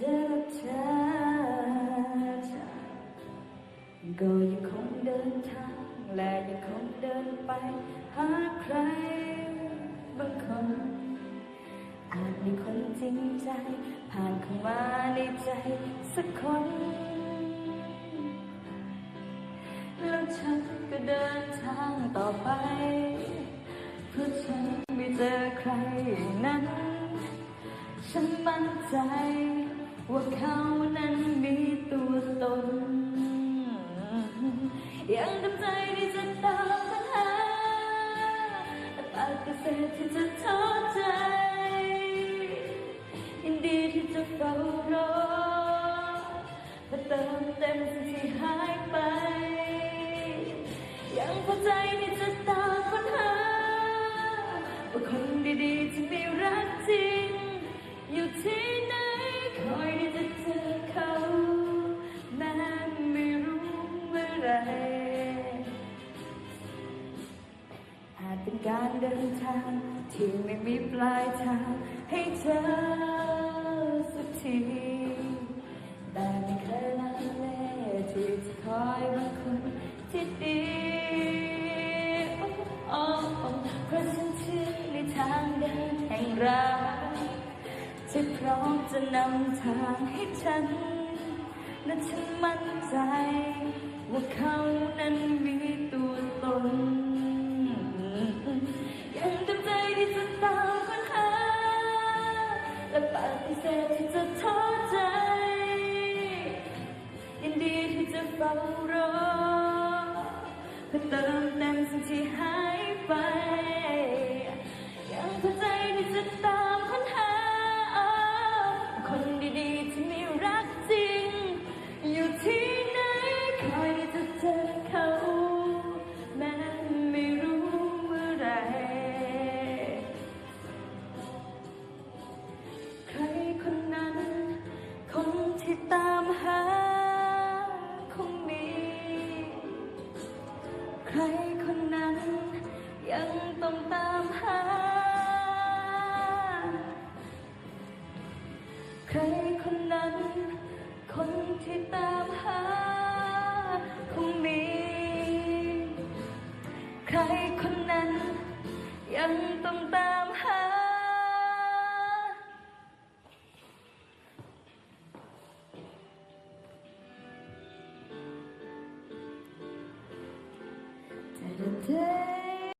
จอกับเธอก็ยังคงเดินทางและยังคงเดินไป หาใครบางคนอาจมีคนจริงใจ ผ่านเข้ามาในใจสักคนแล้วฉันก็เดินทางต่อไป เพื่อฉันไม่เจอใครอย่างนั้น ฉันมั่นใจ ว่าเขานั้นมีตัวตน ยังทำใจที่จะตามปัญหาแต่ปฏิเสธที่จะท้อใจ ยินดีที่จะเฝ้ารอเพื่อเติมเต็มสิ่งที่หายไป ยังพอใจที่จะตามปัญหาว่าคนดีๆที่มีรักจริง อยู่ที่ไหน คอยที่จะเจอเขาแม้ไม่รู้เมื่อไรอาจเป็นการเดินทางที่ไม่มีปลายทางให้เธอสักทีแต่ไม่เคยลังเลที่จะคอยบางคนที่ดีเพราะฉันเชื่อในทางเดินแห่งรัก ที่พร้อมจะนำทางให้ฉัน และฉันมั่นใจ ว่าเขานั้นมีตัวตน ยังจำใจที่จะตามค้นหา และปฏิเสธที่จะท้อใจ ยินดีที่จะเฝ้ารอเพื่อเติมเต็มสิ่งที่หายไป ยังพอ ใครคนนั้น ยังต้องตามหา ใครคนนั้น คนที่ตามหาคงมี ใครคนนั้น ยังต้องตา day.